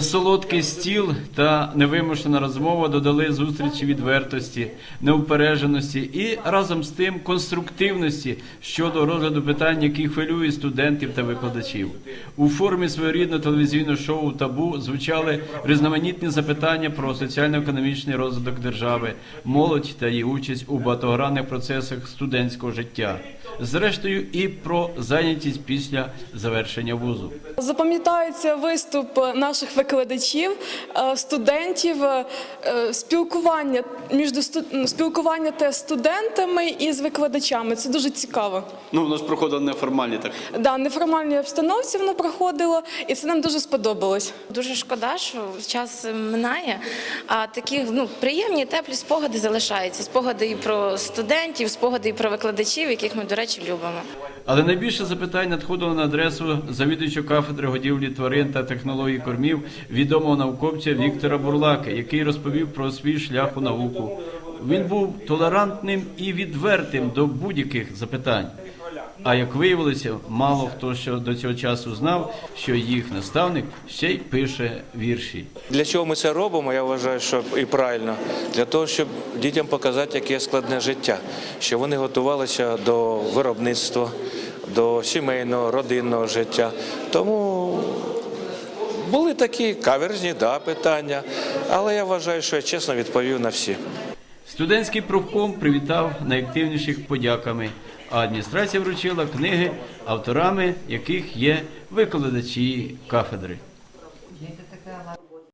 Солодкий стіл та невимушена розмова додали зустрічі відвертості, неупередженості і разом з тим конструктивності щодо розгляду питань, які хвилюють студентів та викладачів. У формі своєрідного телевізійного шоу табу звучали різноманітні запитання про соціально-економічний розвиток держави, молодь та її участь у багатогранних процесах студентського життя. Зрештою, і про зайнятість після завершення вузу. Запам'ятається виступ наших викладачів, е, студентів, е, е, спілкування між спілкування те з студентами і з викладачами. Це дуже цікаво. Ну, воно ж проходило неформальні так. Да, в неформальній обстановці воно проходило, і це нам дуже сподобалось. Дуже шкода, що час минає, а такі ну, приємні, теплі спогади залишаються. Спогади і про студентів, спогади і про викладачів, яких ми, до речі, любимо. Але найбільше запитань надходило на адресу завідуючого кафедри годівлі тварин та технологій кормів відомого науковця Віктора Бурлаки, який розповів про свій шлях у науку. Він був толерантним і відвертим до будь-яких запитань. А як виявилося, мало хто що до цього часу знав, що їх наставник ще й пише вірші. Для чого ми це робимо? Я вважаю, що і правильно для того, щоб дітям показати, яке складне життя, що вони готувалися до виробництва, до сімейного, родинного життя. Тому були такі каверзні да, питання, але я вважаю, що я чесно відповів на всі. Студентський профком привітав найактивніших подяками, а адміністрація вручила книги, авторами яких є викладачі кафедри.